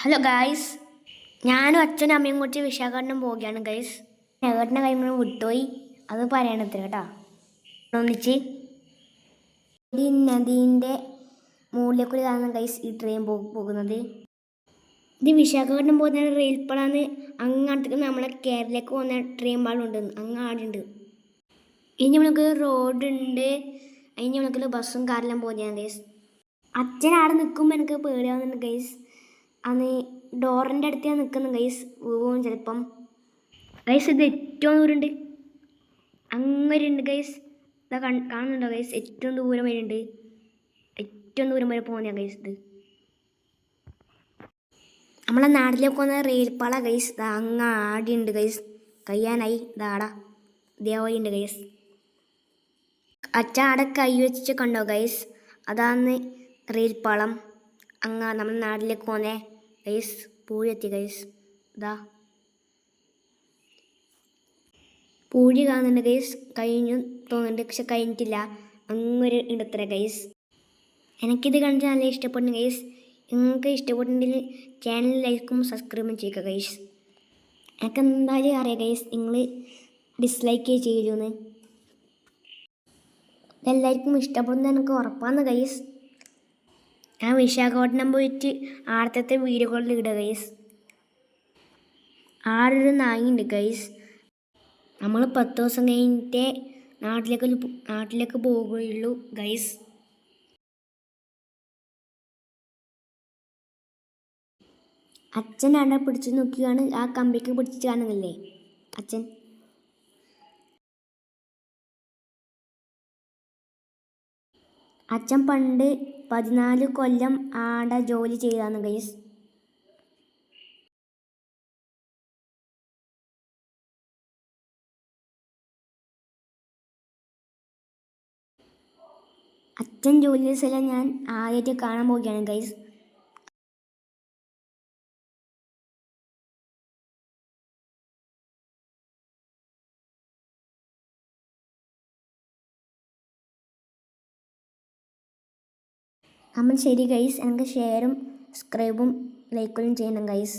Hello guys ഞാനും അച്ഛനും അമ്മയും കൂടി വിശാഖപട്ടണം പോവുകയാണ് ഗൈസ് വിശാഖപട്ടണം കഴിയുമ്പോൾ വിട്ടുപോയി. അത് പറയണത്ര കേട്ടോ. ഒന്നിച്ച്. ഈ നദീന്റെ മുകളിൽ കൂടി കാണുന്ന ഗൈസ് ഈ ട്രെയിൻ പോകുന്നത്. ഇത് വിശാഖപട്ടണം പോകുന്ന റെയിൽപ്പാടാണ് അങ്ങോട്ടേക്ക് നമ്മളെ കേരളത്തിലേക്ക് പോകുന്ന ട്രെയിൻ പാളുണ്ട് അങ്ങാടുണ്ട് ഇനി നമ്മൾക്ക് റോഡ് ഉണ്ട്. ഇനി നമുക്ക് ബസ്സും കാറിലും പോകുന്നതാണ് ഗൈസ് അച്ഛൻ അവിടെ നിൽക്കുമ്പോൾ എനിക്ക് പേടിയാവുന്നുണ്ട് ഗൈസ് അന്ന് ഡോറിന്റെ അടുത്ത് ഞാൻ നിൽക്കുന്നു ഗൈസ് വീവും ചിലപ്പം. ഗൈസ് ഇത് ഏറ്റവും ദൂരമുണ്ട്. അങ്ങനെ ഉണ്ട് ഗൈസ് ഇതാ കാണുന്നുണ്ടോ ഗൈസ് ഏറ്റവും ദൂരം വരെ ഉണ്ട് ഏറ്റവും ദൂരം വരെ പോകുന്ന ഗൈസ് ഇത്. നമ്മളെ നാട്ടിലേക്ക് പോകുന്ന റെയിൽപ്പാള ഗൈസ് ഇതാ അങ്ങ് ആടിയുണ്ട് ഗൈസ് കയ്യാനായി ഇതാടാ ഇതേപോലെ ഉണ്ട് ഗൈസ് അച്ഛ അവിടെ കൈ വെച്ചിട്ട് കണ്ടോ ഗൈസ് അതാണ് റെയിൽപ്പാളം. അങ്ങ നമ്മുടെ നാട്ടിലേക്ക് പോന്നെ ഗൈസ് പൂഴെത്തി ഗൈസ്. ഇതാ പൂഴി കാണുന്നുണ്ട് ഗൈസ്. കഴിഞ്ഞു തോന്നുന്നുണ്ട് പക്ഷെ കഴിഞ്ഞിട്ടില്ല. അങ്ങൊരു ഇടത്തര ഗൈസ്. എനിക്കിത് കണ്ട് നല്ല ഇഷ്ടപ്പെടുന്നു ഗൈസ്. നിങ്ങൾക്ക് ഇഷ്ടപ്പെട്ടിട്ടുണ്ടെങ്കിൽ ചാനൽ ലൈക്കും സബ്സ്ക്രൈബും ചെയ്യുക ഗൈസ്. എനിക്ക് എന്തായാലും അറിയാം ഗൈസ് നിങ്ങൾ ഡിസ്ലൈക്ക് ചെയ്യൂന്ന്. എല്ലാവർക്കും ഇഷ്ടപ്പെടുന്ന എനിക്ക് ഉറപ്പാണ് ഗൈസ്. ഞാൻ വിശാഖപട്ടണം പോയിട്ട് ആടത്തെ വീഡിയോകളിൽ ഇടുക ഗൈസ് ആടൊരു നായിണ്ട് ഗൈസ് നമ്മൾ പത്ത് ദിവസം കഴിഞ്ഞിട്ടേ നാട്ടിലേക്ക് നാട്ടിലേക്ക് പോവുകയുള്ളൂ ഗൈസ് അച്ഛൻ അവിടെ പിടിച്ച് നോക്കിയാണ്. ആ കമ്പിക്ക് പിടിച്ചിട്ട് കാണുന്നില്ലേ? അച്ഛൻ? അച്ഛൻ പണ്ട് പതിനാല് കൊല്ലം ആട ജോലി ചെയ്താന്ന് ഗൈസ് അച്ഛൻ ജോലി സ്ഥലം ഞാൻ ആദ്യമായിട്ട് കാണാൻ പോവുകയാണ് ഗൈസ് നമ്മൾ ശരി ഗൈസ് എനിക്ക് ഷെയറും സബ്സ്ക്രൈബും ലൈക്കും ചെയ്യണം ഗൈസ്